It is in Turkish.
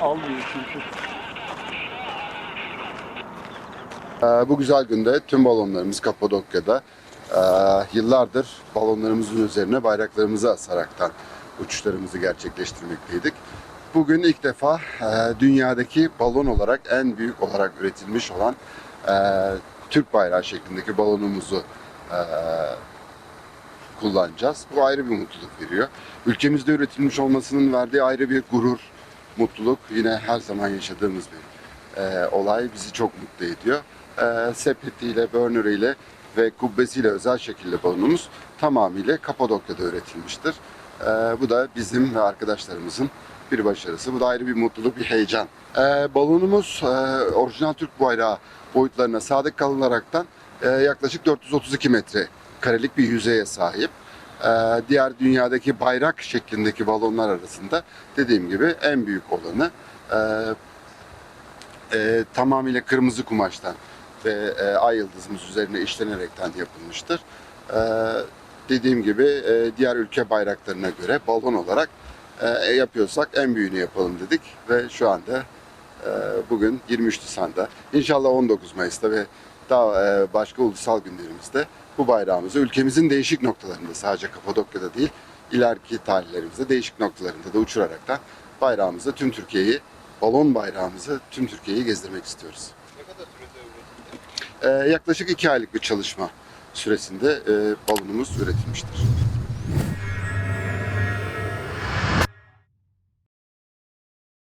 almıyor çünkü. Ee, Bu güzel günde tüm balonlarımız Kapadokya'da e, yıllardır balonlarımızın üzerine bayraklarımızı asaraktan uçuşlarımızı gerçekleştirmekteydik. Bugün ilk defa e, dünyadaki balon olarak en büyük olarak üretilmiş olan e, Türk bayrağı şeklindeki balonumuzu e, kullanacağız. Bu ayrı bir mutluluk veriyor. Ülkemizde üretilmiş olmasının verdiği ayrı bir gurur, mutluluk yine her zaman yaşadığımız bir e, olay bizi çok mutlu ediyor. E, sepetiyle, burneriyle ve kubbesiyle özel şekilde balonumuz tamamıyla Kapadokya'da üretilmiştir. E, bu da bizim ve arkadaşlarımızın bir başarısı. Bu da ayrı bir mutluluk, bir heyecan. E, balonumuz e, orijinal Türk bayrağı boyutlarına sadık kalınaraktan e, yaklaşık 432 metre karelik bir yüzeye sahip. E, diğer dünyadaki bayrak şeklindeki balonlar arasında dediğim gibi en büyük olanı e, e, tamamıyla kırmızı kumaştan ve e, ay yıldızımız üzerine işlenerekten yapılmıştır. E, dediğim gibi e, diğer ülke bayraklarına göre balon olarak e, yapıyorsak en büyüğünü yapalım dedik ve şu anda bugün 23 Nisan'da inşallah 19 Mayıs'ta ve daha e, başka ulusal günlerimizde bu bayrağımızı ülkemizin değişik noktalarında sadece Kapadokya'da değil ileriki tarihlerimizde değişik noktalarında da uçuraraktan bayrağımızı tüm Türkiye'yi balon bayrağımızı tüm Türkiye'yi gezdirmek istiyoruz. Ne kadar sürede üretildi? Ee, yaklaşık iki aylık bir çalışma süresinde e, balonumuz üretilmiştir.